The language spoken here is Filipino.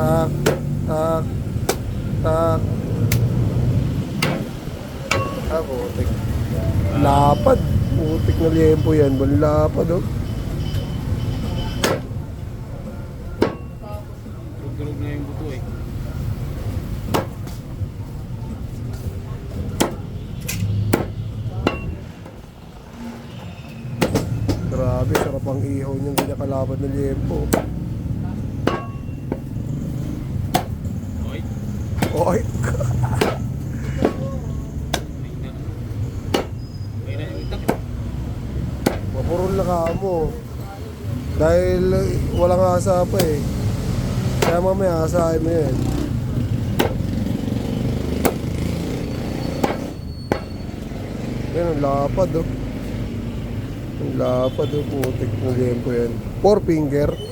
tak, tak, tak. Ah, putik. Lapad. Putik na liyempo yan. Banlapad, oh. Tulog na yung buto, eh. Grabe, sarap ang ihaw niyang kinakalapad na liyempo. Oy! Mapurol na ka mo. Dahil walang asa pa eh. Kaya mamaya asahin mo yan. Yan, ang lapad oh. Ang lapad oh, putik na liempo yan. Four finger.